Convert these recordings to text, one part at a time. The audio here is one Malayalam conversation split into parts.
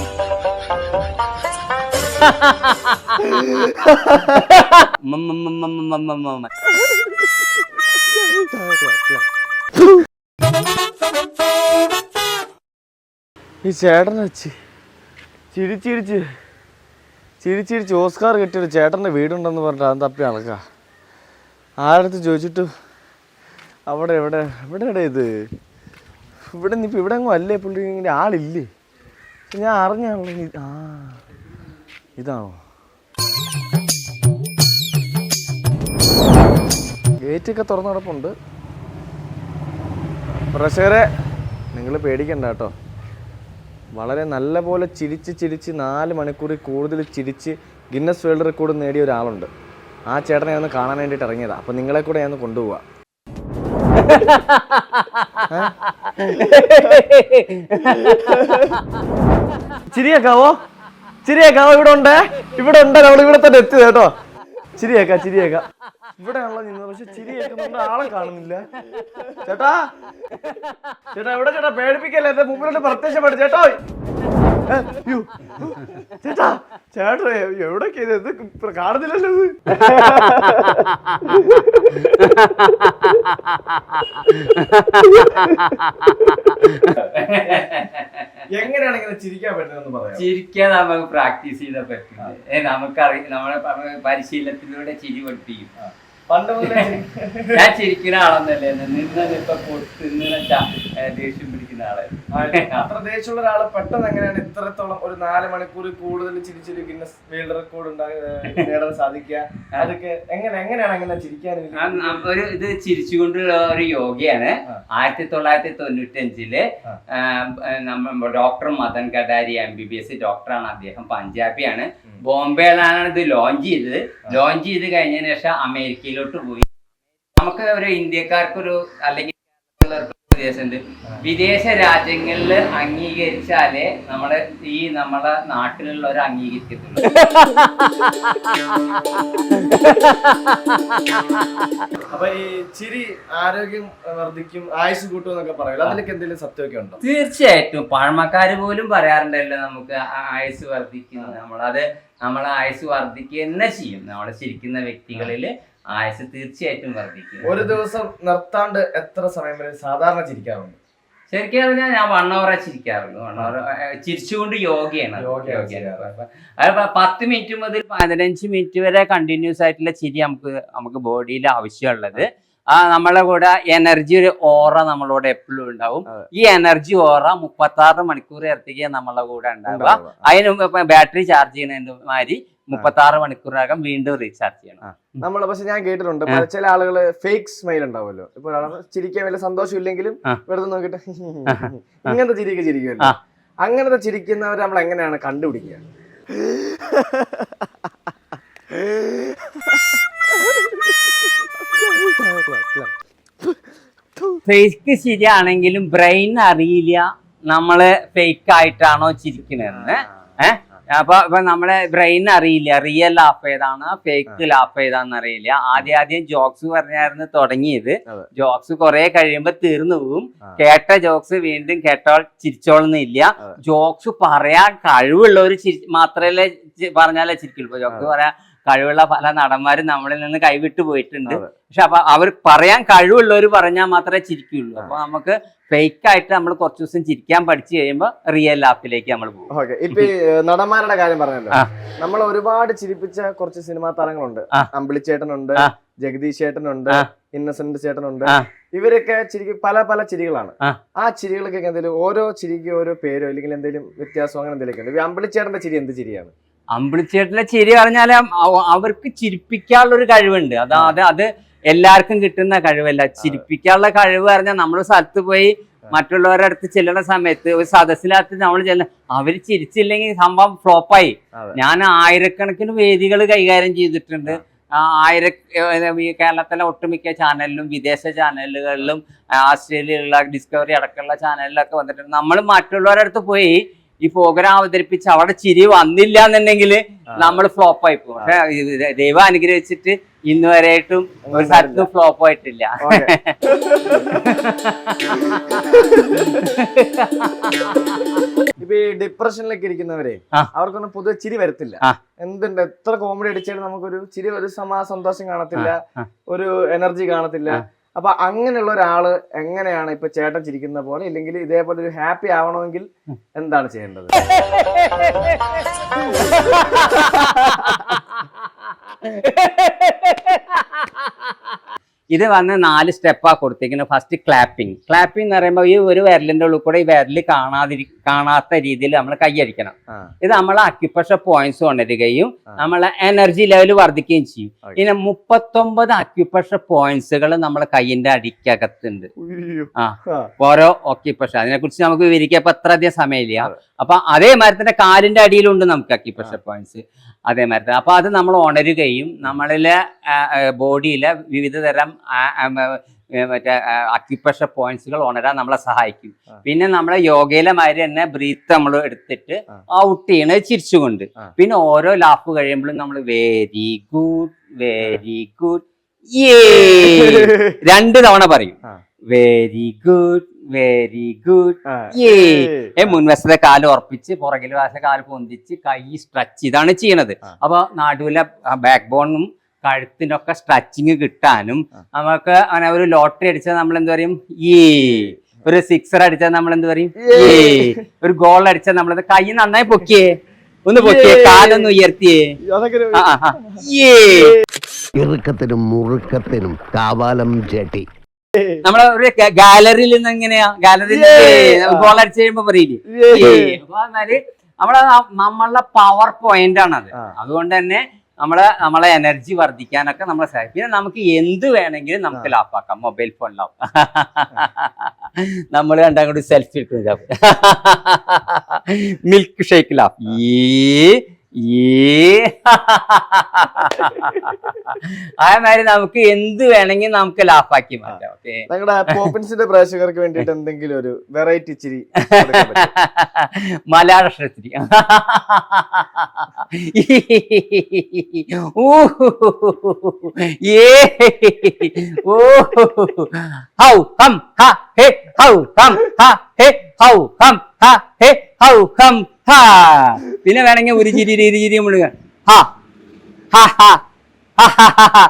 ഈ ചേട്ടൻ ചിരിച്ചിരിച്ച് ചിരിച്ചിരിച്ച് ഓസ്കാർ കിട്ടിയ ഒരു ചേട്ടന്റെ വീടുണ്ടെന്ന് പറഞ്ഞിട്ട് അത് തപ്പി നടക്കുക ആരടുത്ത് ചോദിച്ചിട്ട് അവിടെ എവിടെ എവിടെ ഇത്? ഇവിടെ ഇനിയിപ്പോൾ ഇവിടെ അങ്ങ് അല്ലേ പുള്ളി? ഇങ്ങനെ ആളില്ലേ? ഞാൻ അറിഞ്ഞാണല്ലോ ആ ഇതാണോ? ഗേറ്റൊക്കെ തുറന്നു കിടപ്പുണ്ട് പ്രഷറെ നിങ്ങൾ പേടിക്കണ്ട കേട്ടോ. വളരെ നല്ല പോലെ ചിരിച്ച് ചിരിച്ച് നാല് മണിക്കൂറിൽ കൂടുതൽ ചിരിച്ച് ഗിന്നസ് വേൾഡ് റെക്കോർഡ് നേടിയ ഒരാളുണ്ട്. ആ ചേട്ടനെ ഒന്ന് കാണാൻ വേണ്ടിയിട്ട് ഇറങ്ങിയതാണ് അപ്പോൾ നിങ്ങളെ കൂടെ ഞാൻ കൊണ്ടുപോവാ. ചിരിയേക്കാവോ? ചിരിയേക്കാവോ? ഇവിടെ ഉണ്ട് ഇവിടെ ഉണ്ട് നമ്മൾ ഇവിടെ തന്നെ എത്തി കേട്ടോ. ചിരിയേക്ക ചിരിയേക്ക. ഇവിടെയാണല്ലോ നിന്നത്. പക്ഷെ ചിരിയേക്കുന്നുണ്ട് ആളെ കാണുന്നില്ല. ചേട്ടാ. ചേട്ടാ ഇവിടെ ചേട്ടാ? പേടിപ്പിക്കല്ലേ? എന്റെ മുമ്പിലോട്ട് പ്രത്യക്ഷപ്പെട്ടു ചേട്ടോ അയ്യോ. ചേട്ടാ ചേട്ടാ എവിടൊക്കെ ഇത് കാണുന്നില്ലല്ലോ ഇത്. എങ്ങനെയാണ് ഇങ്ങനെ ചിരിക്കാൻ പറ്റുന്നതെന്ന് പറയാം ചിരിക്കാൻ നമുക്ക് പ്രാക്ടീസ് ചെയ്താൽ പറ്റില്ല. ഏ നമുക്കറിയാം നമ്മളെ പ- പരിശീലനത്തിലൂടെ ചിരി പഠിപ്പിക്കും. പണ്ട് മുതലേ ഞാൻ ചിരിക്കുന്ന ആളൊന്നല്ലേ? നിന്ന് ഇപ്പൊ പൊട്ടുന്ന ദേഷ്യം പിടിക്കുന്ന ആളെ അത്ര ദേശമുള്ള ഒരാളെ പെട്ടെന്ന് എങ്ങനെയാണ് ഇത്രത്തോളം ഒരു നാല് മണിക്കൂർ കൂടുതൽ ചിരിച്ചൊരു ഗിന്നസ് വേൾഡ് റെക്കോർഡ് നേടാൻ സാധിക്കുക? അതൊക്കെ എങ്ങനെ എങ്ങനെയാണ് അങ്ങനെ ചിരിക്കാൻ ഒരു ഇത് ചിരിച്ചുകൊണ്ടുള്ള ഒരു യോഗയാണ്. ആയിരത്തി തൊള്ളായിരത്തി തൊണ്ണൂറ്റി അഞ്ചിൽ നമ്മ doctor Madan Kadari M B B S ഡോക്ടറാണ് അദ്ദേഹം പഞ്ചാബിയാണ്. ബോംബെയിലാണ് ഇത് ലോഞ്ച് ചെയ്തത്. ലോഞ്ച് ചെയ്ത് കഴിഞ്ഞതിന് ശേഷം അമേരിക്കയിലോട്ട് പോയി. നമുക്ക് ഒരു ഇന്ത്യക്കാർക്കൊരു അല്ലെങ്കിൽ ഉള്ളവർക്ക് വിദേശ രാജ്യങ്ങളിൽ അംഗീകരിച്ചാലേ നമ്മളെ ഈ നമ്മളെ നാട്ടിലുള്ളവർ അംഗീകരിക്കത്തുള്ളൂ. അപ്പൊ ഈ ചിരി ആരോഗ്യം വർദ്ധിക്കും ആയുസ് കൂട്ടും എന്നൊക്കെ പറയല്ലോ. അതിലൊക്കെ എന്തെങ്കിലും സത്യമൊക്കെ ഉണ്ടോ? തീർച്ചയായിട്ടും. പഴമക്കാര് പോലും പറയാറുണ്ടല്ലോ നമുക്ക് ആയുസ് വർദ്ധിക്കുന്നു നമ്മളത് നമ്മളെ ആയുസ് വർദ്ധിക്കുക തന്നെ ചെയ്യും. നമ്മളെ ചിരിക്കുന്ന വ്യക്തികളിൽ ആയുസ് തീർച്ചയായിട്ടും വർദ്ധിക്കും. ഒരു ദിവസം നിർത്താണ്ട് എത്ര സമയം വരെ സാധാരണ ചിരിക്കാറുണ്ട്? ശരിക്കും പറഞ്ഞാൽ ഞാൻ വൺ അവറെ ചിരിക്കാറുള്ളൂ. വൺ അവർ ചിരിച്ചുകൊണ്ട് യോഗയാണ്. അത്. പത്ത് മിനിറ്റ് മുതൽ പതിനഞ്ച് മിനിറ്റ് വരെ കണ്ടിന്യൂസ് ആയിട്ടുള്ള ചിരി നമുക്ക് നമുക്ക് ബോഡിയിൽ ആവശ്യമുള്ളത്. ആ നമ്മളെ കൂടെ എനർജി ഒരു ഓറ നമ്മളോട് എപ്പോഴും ഉണ്ടാവും. ഈ എനർജി ഓറ മുപ്പത്തി ആറ് മണിക്കൂർ ഇറത്തിക്കുക നമ്മളെ കൂടെ ഉണ്ടാവുക. അതിന് ബാറ്ററി ചാർജ് ചെയ്യുന്നതിന്റെ മാതിരി മുപ്പത്തി ആറ് മണിക്കൂറിനകം വീണ്ടും റീചാർജ് ചെയ്യണം. നമ്മൾ പക്ഷെ ഞാൻ കേട്ടിട്ടുണ്ട് ചില ആളുകൾ ഫേക്ക് സ്മൈൽ ഉണ്ടാവുമല്ലോ. ഇപ്പൊ ചിരിക്കാൻ വലിയ സന്തോഷം ഇല്ലെങ്കിലും. വെറുതെ നോക്കിട്ട് ഇങ്ങനത്തെ ചിരിക്ക് ചിരിക്കുമല്ലോ. അങ്ങനത്തെ ചിരിക്കുന്നവരെ നമ്മൾ എങ്ങനെയാണ് കണ്ടുപിടിക്കുക? ഫേക്ക് ശരിയാണെങ്കിലും ബ്രെയിൻ അറിയില്ല. നമ്മൾ ഫേക്ക് ആയിട്ടാണോ ചിരിക്കണെന്ന് ഏഹ് അപ്പൊ ഇപ്പൊ നമ്മളെ ബ്രെയിൻ അറിയില്ല. റിയൽ ലാഫ് ഏതാണ്? ഫേക്ക് ലാഫ് ഏതാന്ന് അറിയില്ല. ആദ്യം ആദ്യം ജോക്സ് പറഞ്ഞായിരുന്നു തുടങ്ങിയത്. ജോക്സ് കുറെ കഴിയുമ്പോ തീർന്നു പോകും കേട്ട ജോക്സ് വീണ്ടും കേട്ടോൾ ചിരിച്ചോളുന്നില്ല. ജോക്സ് പറയാൻ കഴിവുള്ളവർ ചിരി മാത്രമല്ലേ പറഞ്ഞാലേ ചിരിക്കുള്ളൂ. ജോക്സ് പറയാൻ കഴിവുള്ള പല നടന്മാരും നമ്മളിൽ നിന്ന് കൈവിട്ടു പോയിട്ടുണ്ട്. പക്ഷെ അപ്പൊ അവർ പറയാൻ കഴിവുള്ളവർ പറഞ്ഞാൽ മാത്രമേ ചിരിക്കുള്ളൂ അപ്പൊ നമുക്ക് ഫേക്ക് ആയിട്ട് നമ്മൾ കുറച്ച് ദിവസം ചിരിക്കാൻ പഠിച്ചു കഴിയുമ്പോൾ റിയൽ ലാപ്പിലേക്ക് നമ്മൾ പോകും. ഓക്കെ. ഇപ്പൊ നടന്മാരുടെ കാര്യം പറഞ്ഞല്ലോ. നമ്മൾ ഒരുപാട് ചിരിപ്പിച്ച കുറച്ച് സിനിമാ താരങ്ങളുണ്ട്. അമ്പിളിച്ചേട്ടനുണ്ട്. ജഗദീഷ് ചേട്ടനുണ്ട്. ഇന്നസെന്റ് ചേട്ടനുണ്ട്. ഇവരൊക്കെ ചിരിക്ക് പല പല ചിരികളാണ്. ആ. ചിരികൾക്കൊക്കെ എന്തെങ്കിലും ഓരോ ചിരിക്ക് ഓരോ പേരോ അല്ലെങ്കിൽ എന്തെങ്കിലും വ്യത്യാസം അങ്ങനെ എന്തെങ്കിലും ഉണ്ട്. അമ്പിളിച്ചേട്ടന്റെ ചിരി എന്ത് ചിരിയാണ്? അമ്പിളിച്ചേട്ടിലെ ചിരി പറഞ്ഞാൽ അവർക്ക് ചിരിപ്പിക്കാനുള്ള ഒരു കഴിവുണ്ട്. അത് അത് അത് എല്ലാവർക്കും കിട്ടുന്ന കഴിവല്ല. ചിരിപ്പിക്കാനുള്ള കഴിവ് പറഞ്ഞാൽ നമ്മൾ സ്ഥലത്ത് പോയി മറ്റുള്ളവരുടെ അടുത്ത് ചെല്ലുന്ന സമയത്ത് ഒരു സദസ്സിനകത്ത് നമ്മൾ ചെല്ല അവർ ചിരിച്ചില്ലെങ്കിൽ സംഭവം ഫ്ലോപ്പായി. ഞാൻ ആയിരക്കണക്കിന് വേദികൾ കൈകാര്യം ചെയ്തിട്ടുണ്ട്. ആയിര ഈ കേരളത്തിലെ ഒട്ടുമിക്ക ചാനലിലും വിദേശ ചാനലുകളിലും ആസ്ട്രേലിയയിലുള്ള ഡിസ്കവറി അടക്കമുള്ള ചാനലിലൊക്കെ വന്നിട്ടുണ്ട്. നമ്മൾ മറ്റുള്ളവരുടെ അടുത്ത് പോയി ഈ പ്രോഗ്രാം അവതരിപ്പിച്ച് അവിടെ ചിരി വന്നില്ല എന്നുണ്ടെങ്കിൽ നമ്മൾ ഫ്ലോപ്പ് ആയി പോകും. പക്ഷെ ദൈവം അനുഗ്രഹിച്ചിട്ട് ഇന്ന് വരെയായിട്ടും ഒരു സ്ഥലത്തും ഫ്ലോപ്പ് ആയിട്ടില്ല. ഇപ്പൊ ഈ ഡിപ്രഷനിലൊക്കെ ഇരിക്കുന്നവരെ. അവർക്കൊന്നും പൊതുവെ ചിരി വരത്തില്ല. എന്തുണ്ട്? എത്ര കോമഡി അടിച്ചാലും നമുക്കൊരു ചിരി ഒരു സമാ സന്തോഷം കാണത്തില്ല. ഒരു എനർജി കാണത്തില്ല. അപ്പൊ അങ്ങനെയുള്ള ഒരാൾ എങ്ങനെയാണ് ഇപ്പൊ ചേട്ടൻ ചിരിക്കുന്ന പോലെ ഇല്ലെങ്കിൽ ഇതേപോലെ ഒരു ഹാപ്പി ആവണമെങ്കിൽ എന്താണ് ചെയ്യേണ്ടത്? ഇത് വന്ന് നാല് സ്റ്റെപ്പാ കൊടുത്തിരിക്കുന്നത് ഫസ്റ്റ് ക്ലാപ്പിംഗ് ക്ലാപ്പിംഗ് എന്ന് പറയുമ്പോൾ ഈ ഒരു വിരലിന്റെ ഉള്ളിൽ കൂടെ ഈ വിരൽ കാണാതിരി കാണാത്ത രീതിയിൽ നമ്മൾ കൈയടിക്കണം ഇത് നമ്മളെ അക്യുപ്രഷർ പോയിന്റ്സ് കൊണ്ടുവരികയും നമ്മളെ എനർജി ലെവൽ വർദ്ധിക്കുകയും ചെയ്യും. ഇനി മുപ്പത്തൊമ്പത് അക്യുപ്രഷർ പോയിന്റ്സുകൾ നമ്മളെ കൈയിന്റെ അടിക്കകത്തുണ്ട്. ആ. ഓരോ അക്യുപ്രഷർ അതിനെ കുറിച്ച് നമുക്ക് വിവരിക്കാൻ ഇപ്പൊ അത്ര അധികം സമയമില്ല. അപ്പൊ അതേ മരത്തിന്റെ കാലിന്റെ അടിയിലുണ്ട് നമുക്ക് അക്യുപ്രഷർ പോയിന്റ്സ് അതേ മരത്തിന്. അപ്പൊ അത് നമ്മൾ ഉണരുകയും നമ്മളിലെ ബോഡിയിലെ വിവിധ തരം മറ്റേ അക്കി പ്രഷർ മറ്റേ അക്യുപ്രഷർ പോയിന്റ്സുകൾ ഉണരാൻ നമ്മളെ സഹായിക്കും. പിന്നെ നമ്മളെ യോഗയിലെ മാതിരി തന്നെ ബ്രീത്ത് നമ്മൾ എടുത്തിട്ട് ഔട്ട് ചെയ്യണത് ചിരിച്ചുകൊണ്ട്. പിന്നെ ഓരോ ലാപ്പ് കഴിയുമ്പോഴും നമ്മൾ വെരി ഗുഡ് വെരി ഗുഡ് രണ്ട് തവണ പറയും. Very good very good. ഏ. മുൻവശത്തെ കാൽ ഉറപ്പിച്ച് പുറകിലെ വശത്തെ കാൽ പൊന്തിച്ച് കൈ സ്ട്രെച്ച് ഇതാണ് ചെയ്യണത്. അപ്പൊ നാടുവിലെ ബാക്ക് ബോണും കഴുത്തിനൊക്കെ സ്ട്രെച്ചിങ് കിട്ടാനും. നമുക്ക് അങ്ങനെ ഒരു ലോട്ടറി അടിച്ചാൽ നമ്മൾ എന്ത് പറയും ഈ ഒരു സിക്സർ അടിച്ചാൽ നമ്മൾ എന്ത് പറയും ഏ. ഒരു ഗോൾ അടിച്ചാൽ നമ്മൾ കൈ നന്നായി പൊക്കിയേ ഒന്ന് പൊക്കിയേ. കാലൊന്ന് ഉയർത്തിയേ. ഏ ഇറുക്കത്തിനും മുറുക്കത്തിനും കാവാലം ചേട്ടി നമ്മളെ ഒരു ഗാലറിയിൽ നിന്ന് എങ്ങനെയാ? ഗാലറിയിൽ. ഗോൾ അടിച്ച് കഴിയുമ്പോ പറയില്ലേ. അപ്പൊ എന്നാൽ നമ്മളെ നമ്മളുടെ പവർ പോയിന്റ് ആണ് അത് അതുകൊണ്ട് തന്നെ നമ്മളെ നമ്മളെ എനർജി വർദ്ധിക്കാനൊക്കെ നമ്മളെ സഹായിക്കും. പിന്നെ നമുക്ക് എന്ത് വേണമെങ്കിലും നമുക്ക് ലാപ്പാക്കാം മൊബൈൽ ഫോൺ ലാപ്പ് നമ്മൾ രണ്ടാം കൂടി സെൽഫി എടുക്കുന്ന മിൽക്ക് ഷേക്ക് ലാപ്പ് ഈ അതേമാതിരി നമുക്ക് എന്ത് വേണമെങ്കിൽ നമുക്ക് ലാഫാക്കി മാറ്റാം ഓക്കെ ഞങ്ങളുടെ പോപ്പിൻസിന്റെ പ്രേക്ഷകർക്ക് വേണ്ടിയിട്ട് എന്തെങ്കിലും ഒരു വെറൈറ്റി ചിരി മലയാള ഊ ഏ ഓ ഹൗ ഹം ഹ ഹേ ഹൗ ഹം ഹ ഹേ ഹൗ ഹം ഹ ഹേ ഹൗ ഹം ഹ. പിന്നെ വേണമെങ്കിൽ ഒരു ചിരി ഇരു ചിരി മുഴുക ഹാ. ഹാ ഹാ. ഹ ഹ ഹ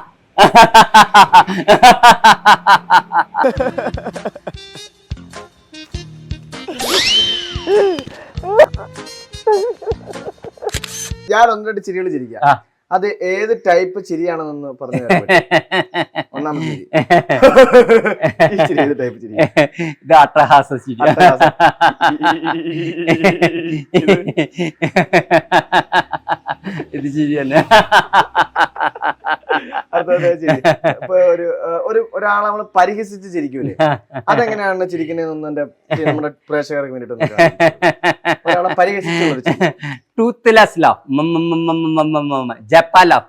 ഞാൻ ഒന്ന് രണ്ട് ചിരികൾ ചിരിക്കാം. അത് ഏത് ടൈപ്പ് ചിരിയാണെന്നൊന്ന് പറഞ്ഞു ഇത് അട്ടഹാസ ചിരി. ഇത് ചിരി ഇപ്പൊ ഒരു ഒരു ഒരാളെ നമ്മൾ പരിഹസിച്ച് ചിരിക്കൂലേ? അതെങ്ങനെയാണ് ചിരിക്കുന്നതെന്ന് എന്റെ നമ്മുടെ പ്രേക്ഷകർക്ക് വേണ്ടിട്ട് ഒരാളെ ടൂത്ത്ലെസ് ലവ് ജപ്പ ലവ്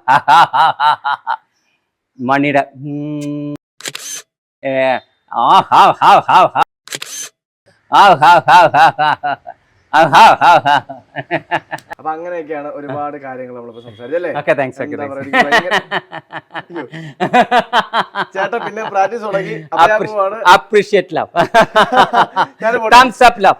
മണിയുടെ. അപ്പൊ അങ്ങനെയൊക്കെയാണ് ഒരുപാട് കാര്യങ്ങൾ നമ്മളിപ്പോ സംസാരിച്ചല്ലേ. ചേട്ടാ പിന്നെ പ്രാക്ടീസ് തുടങ്ങി. Appreciate love. ലവ്